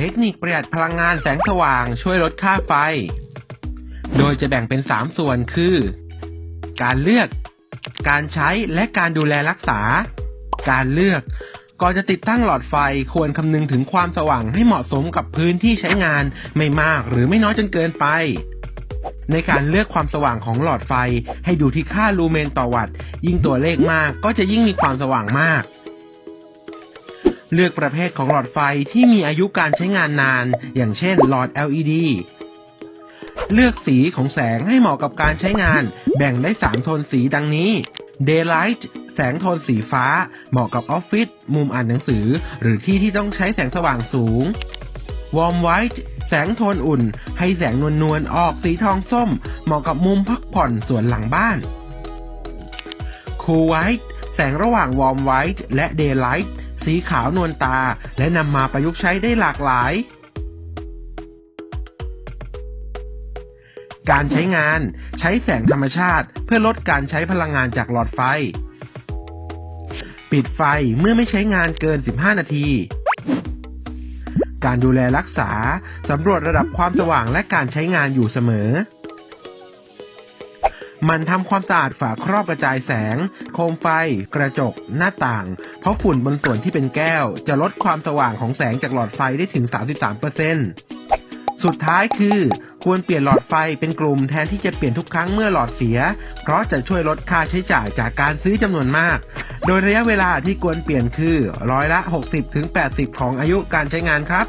เทคนิคประหยัดพลังงานแสงสว่างช่วยลดค่าไฟ โดยจะแบ่งเป็น 3 ส่วนคือ การเลือก การใช้และการดูแลรักษา การเลือก ก่อนจะติดตั้งหลอดไฟควรคำนึงถึงความสว่างให้เหมาะสมกับพื้นที่ใช้งานไม่มากหรือไม่น้อยจนเกินไป ในการเลือกความสว่างของหลอดไฟให้ดูที่ค่าลูเมนต่อวัตต์ยิ่งตัวเลขมากก็จะยิ่งมีความสว่างมาก เลือกประเภทของหลอดไฟที่มีอายุการใช้งานนาน อย่างเช่นหลอด LED เลือกสีของแสงให้เหมาะกับการใช้งาน แบ่งได้ 3 โทนสีดังนี้ Daylight แสงโทนสีฟ้า เหมาะกับออฟฟิศ มุมอ่านหนังสือ หรือที่ที่ต้องใช้แสงสว่างสูง Warm White แสงโทนอุ่น ให้แสงนวลนวลๆออกสีทองส้ม เหมาะกับมุมพักผ่อนส่วนหลังบ้าน Cool White แสงระหว่าง Warm White และ Daylight สีขาวนวลตา และนำมาประยุกต์ใช้ได้หลากหลาย การใช้งานใช้แสงธรรมชาติ เพื่อลดการใช้พลังงานจากหลอดไฟ ปิดไฟเมื่อไม่ใช้งานเกิน 15 นาที การดูแลรักษาสำรวจระดับความสว่างและการใช้งานอยู่เสมอ มันทำความสะอาดฝาครอบกระจายแสง โคมไฟ กระจก หน้าต่าง เพราะฝุ่นบนส่วนที่เป็นแก้ว จะลดความสว่างของแสงจากหลอดไฟได้ถึง 33%สุดท้ายคือ ควรเปลี่ยนหลอดไฟเป็นกลุ่มแทนที่จะเปลี่ยนทุกครั้งเมื่อหลอดเสีย เพราะจะช่วยลดค่าใช้จ่ายจากการซื้อจำนวนมาก โดยระยะเวลาที่ควรเปลี่ยนคือร้อยละ 60-80 ของอายุการใช้งานครับ